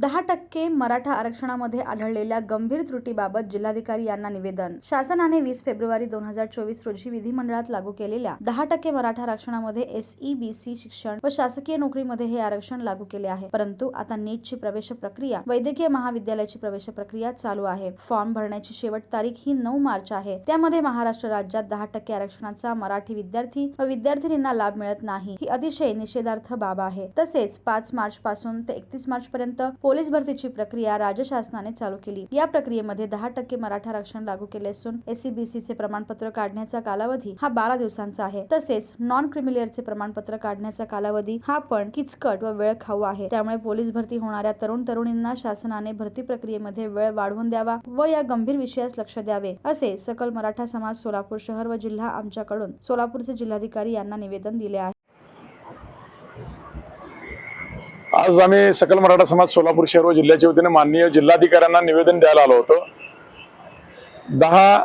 दहा टक्के मराठा आरक्षणामध्ये आढळलेल्या गंभीर त्रुटीबाबत जिल्हाधिकारी यांना निवेदन. शासनाने वीस फेब्रुवारी दोन हजार चोवीस रोजी विधिमंडळात लागू केलेल्या दहा टक्के मराठा आरक्षणामध्ये एस ई बी सी शिक्षण व शासकीय नोकरीमध्ये हे आरक्षण लागू केले आहे. परंतु आता नीटची प्रवेश प्रक्रिया वैद्यकीय महाविद्यालयाची प्रवेश प्रक्रिया चालू आहे. फॉर्म भरण्याची शेवट तारीख ही नऊ मार्च आहे. त्यामध्ये महाराष्ट्र राज्यात दहा टक्के आरक्षणाचा मराठी विद्यार्थी व विद्यार्थिनींना लाभ मिळत नाही. ही अतिशय निषेधार्थ बाब आहे. तसेच पाच मार्च पासून ते एकतीस मार्च पर्यंत पोलीस भरतीची प्रक्रिया राज्य शासनाने चालू केली. या प्रक्रियेमध्ये दहा टक्के मराठा आरक्षण लागू केले असून एससीबीसीचे प्रमाणपत्र काढण्याचा कालावधी हा बारा दिवसांचा आहे. तसेच नॉन क्रिमिलियरचे प्रमाणपत्र काढण्याचा कालावधी हा पण किचकट व वेळ खाऊ आहे. त्यामुळे पोलीस भरती होणाऱ्या तरुण तरुणींना शासनाने भरती प्रक्रियेमध्ये वेळ वाढवून द्यावा व या गंभीर विषयास लक्ष द्यावे असे सकल मराठा समाज सोलापूर शहर व जिल्हा आमच्याकडून सोलापूरचे जिल्हाधिकारी यांना निवेदन दिले आहे. आज आम्ही सकल मराठा समाज सोलापूर शहर व जिल्ह्याच्या वतीने माननीय जिल्हाधिकाऱ्यांना निवेदन द्यायला आलो होतो. दहा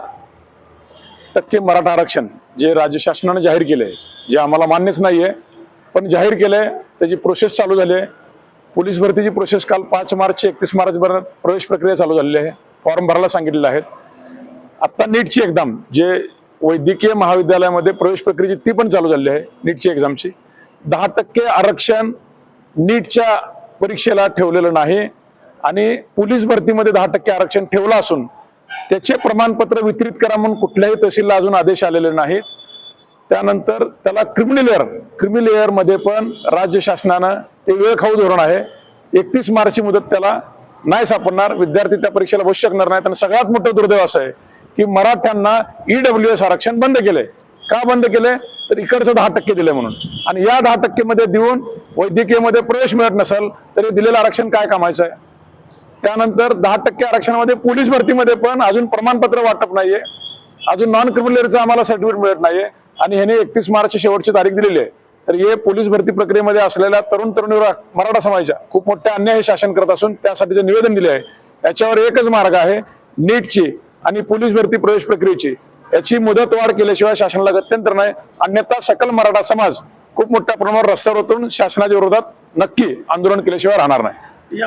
टक्के मराठा आरक्षण जे राज्य शासनाने जाहीर केले जे आम्हाला मान्यच नाही आहे पण जाहीर केले त्याची प्रोसेस चालू झाली आहे. पोलीस भरतीची प्रोसेस काल पाच मार्च एकतीस मार्चपर्यंत प्रवेश प्रक्रिया चालू झालेली आहे. फॉर्म भरायला सांगितलेलं आहे. आत्ता नीटची एक्झाम जे वैद्यकीय महाविद्यालयामध्ये प्रवेश प्रक्रियेची ती पण चालू झालेली आहे नीटची एक्झामची दहा टक्के आरक्षण नीटच्या परीक्षेला ठेवलेलं नाही आणि पोलीस भरतीमध्ये दहा टक्के आरक्षण ठेवलं असून त्याचे प्रमाणपत्र वितरित करा म्हणून कुठल्याही तहसीलला अजून आदेश आलेले नाहीत. त्यानंतर त्याला क्रिमिनल क्रिमिनलमध्ये पण राज्य शासनानं ते वेळखाऊ धोरण आहे. एकतीस मार्चची मुदत त्याला नाही सापडणार. विद्यार्थी त्या परीक्षेला बसू शकणार नाहीत. आणि सगळ्यात मोठं दुर्दैव असं आहे की मराठ्यांना ईडब्ल्यू एस आरक्षण बंद केलंय. का बंद केले तर इकडचं दहा टक्के दिले म्हणून. आणि या दहा टक्के मध्ये देऊन वैद्यकीयमध्ये प्रवेश मिळत नसेल तरी दिलेलं आरक्षण काय कामायचं आहे? त्यानंतर दहा टक्के आरक्षणामध्ये पोलीस भरतीमध्ये पण अजून प्रमाणपत्र वाटप नाहीये. अजून नॉन क्रिमिनलचं आम्हाला सर्टिफिकेट मिळत नाहीये. आणि ह्याने एकतीस मार्च शेवटची तारीख दिलेली आहे. तर हे पोलीस भरती प्रक्रियेमध्ये असलेल्या तरुण तरुणीवर मराठा समाजाच्या खूप मोठ्या अन्याय हे शासन करत असून त्यासाठीचे निवेदन दिले आहे याच्यावर एकच मार्ग आहे नीटची आणि पोलीस भरती प्रवेश प्रक्रियेची. याची मुदतवाढ केल्याशिवाय शासनाला गत्यंतर नाही. अन्यथा सकल मराठा समाज खूप मोठ्या प्रमाणावर रस्त्यावर उतरून शासनाच्या विरोधात नक्की आंदोलन केल्याशिवाय राहणार नाही.